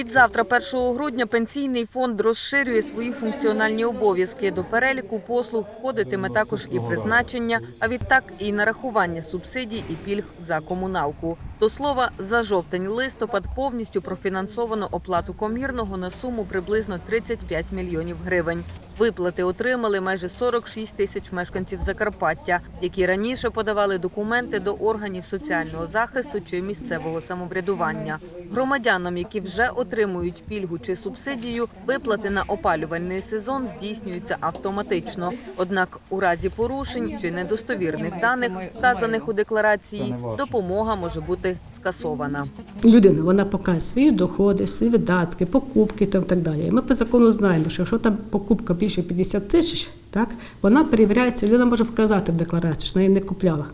Від завтра, 1 грудня, пенсійний фонд розширює свої функціональні обов'язки. До переліку послуг входитиме також і призначення, а відтак і нарахування субсидій і пільг за комуналку. До слова, за жовтень-листопад повністю профінансовано оплату комірного на суму приблизно 35 мільйонів гривень. Виплати отримали майже 46 тисяч мешканців Закарпаття, які раніше подавали документи до органів соціального захисту чи місцевого самоврядування. Громадянам, які вже отримують пільгу чи субсидію, виплати на опалювальний сезон здійснюються автоматично. Однак, у разі порушень чи недостовірних даних, вказаних у декларації, допомога може бути скасована. людина вона показує свої доходи, свої видатки, покупки там так далі. І ми по закону знаємо, що якщо там покупка більше 50 тисяч, так вона перевіряється, людина може вказати в декларації, що її не купляла.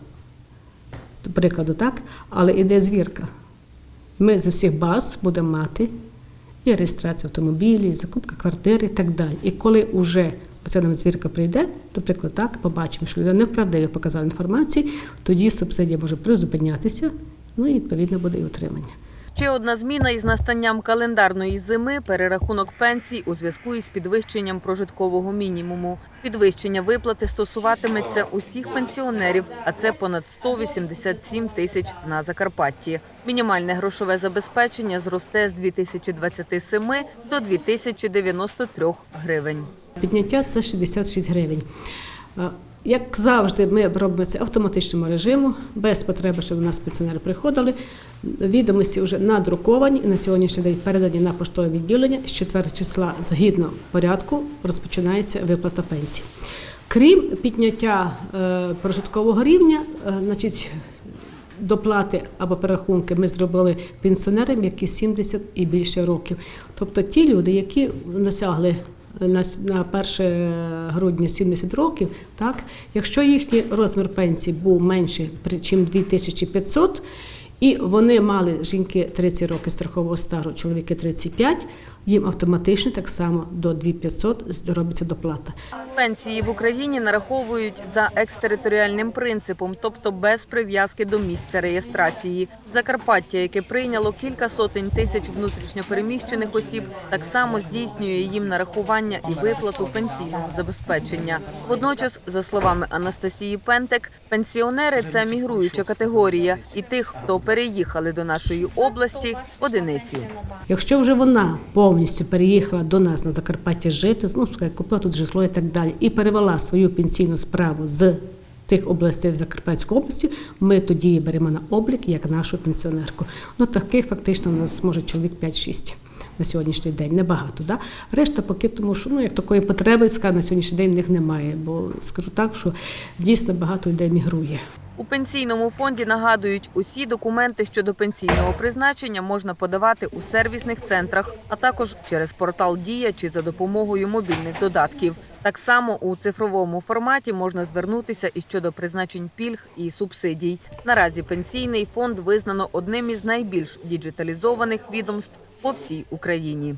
До прикладу, так, але іде звірка. Ми з усіх баз будемо мати і реєстрацію автомобілів, і закупка квартири і так далі. І коли вже оця нам звірка прийде, до прикладу, так, побачимо, що людина неправдиво показала інформацію, тоді субсидія може призупинятися, ну і відповідно буде і утримання. Ще одна зміна із настанням календарної зими перерахунок пенсій у зв'язку із підвищенням прожиткового мінімуму. Підвищення виплати стосуватиметься усіх пенсіонерів, а це понад 187 тисяч на Закарпатті. Мінімальне грошове забезпечення зросте з 2027 до 2093 гривень. Підняття це 66 гривень. Як завжди, ми робимо це в автоматичному режиму, без потреби, щоб до нас пенсіонери приходили. Відомості вже надруковані і на сьогоднішній день передані на поштове відділення. З 4 числа згідно порядку розпочинається виплата пенсій. Крім підняття е, прожиткового рівня, е, значить, доплати або перерахунки ми зробили пенсіонерам, які 70 і більше років. Тобто ті люди, які насягли на, с- на 1 грудня 70 років, так, якщо їхній розмір пенсії був менше, ніж 2500, і вони мали жінки 30 років страхового стажу, чоловіки 35, їм автоматично так само до 2500 робиться доплата. Пенсії в Україні нараховують за екстериторіальним принципом, тобто без прив'язки до місця реєстрації. Закарпаття, яке прийняло кілька сотень тисяч внутрішньопереміщених осіб, так само здійснює їм нарахування і виплату пенсійного забезпечення. Водночас, за словами Анастасії Пентек, пенсіонери це мігруюча категорія, і тих, хто переїхали до нашої області, одиниці. Якщо вже вона повністю переїхала до нас на Закарпаття жити, ну купила тут житло і так далі, і перевела свою пенсійну справу з тих областей в Закарпатську області, ми тоді її беремо на облік як нашу пенсіонерку. Ну таких фактично у нас може чоловік 5-6 на сьогоднішній день, небагато. Да? Решта поки тому, що ну як такої потреби скажу, на сьогоднішній день в них немає. Бо скажу так, що дійсно багато людей мігрує. У пенсійному фонді нагадують, усі документи щодо пенсійного призначення можна подавати у сервісних центрах, а також через портал Дія чи за допомогою мобільних додатків. Так само у цифровому форматі можна звернутися і щодо призначень пільг і субсидій. Наразі пенсійний фонд визнано одним із найбільш діджиталізованих відомств по всій Україні.